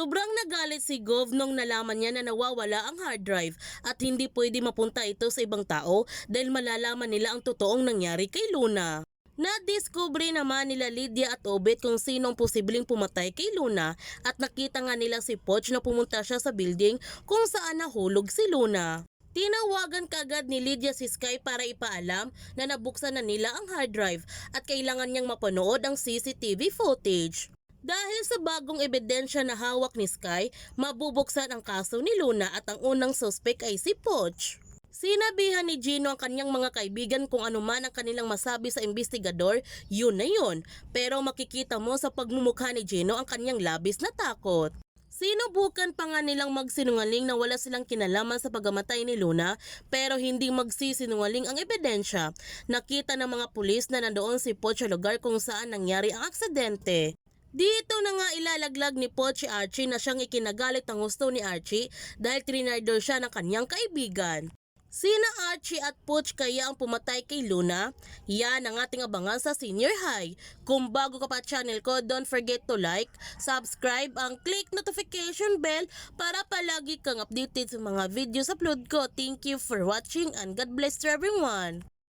Sobrang nagalit si Gov nung nalaman niya na nawawala ang hard drive at hindi pwede mapunta ito sa ibang tao dahil malalaman nila ang totoong nangyari kay Luna. Nadiskubre naman nila Lydia at Obet kung sino ang posibleng pumatay kay Luna at nakita nga nila si Poch na pumunta siya sa building kung saan nahulog si Luna. Tinawagan kagad ni Lydia si Sky para ipaalam na nabuksan na nila ang hard drive at kailangan niyang mapanood ang CCTV footage. Dahil sa bagong ebidensya na hawak ni Sky, mabubuksan ang kaso ni Luna at ang unang suspect ay si Poch. Sinabihan ni Gino ang kanyang mga kaibigan kung ano man ang kanilang masabi sa investigador, yun na yun. Pero makikita mo sa pagmumukha ni Gino ang kanyang labis na takot. Sinubukan pa nga nilang magsinungaling na wala silang kinalaman sa pagamatay ni Luna pero hindi magsisinungaling ang ebidensya. Nakita ng mga pulis na nandoon si Poch sa lugar kung saan nangyari ang aksidente. Dito na nga ilalaglag ni Poch si Archie na siyang ikinagalit ang gusto ni Archie dahil trinardor siya ng kanyang kaibigan. Sina Archie at Poch kaya ang pumatay kay Luna? Yan ang ating abangan sa senior high. Kung bago ka pa channel ko, don't forget to like, subscribe, ang click notification bell para palagi kang updated sa mga videos upload ko. Thank you for watching and God bless to everyone.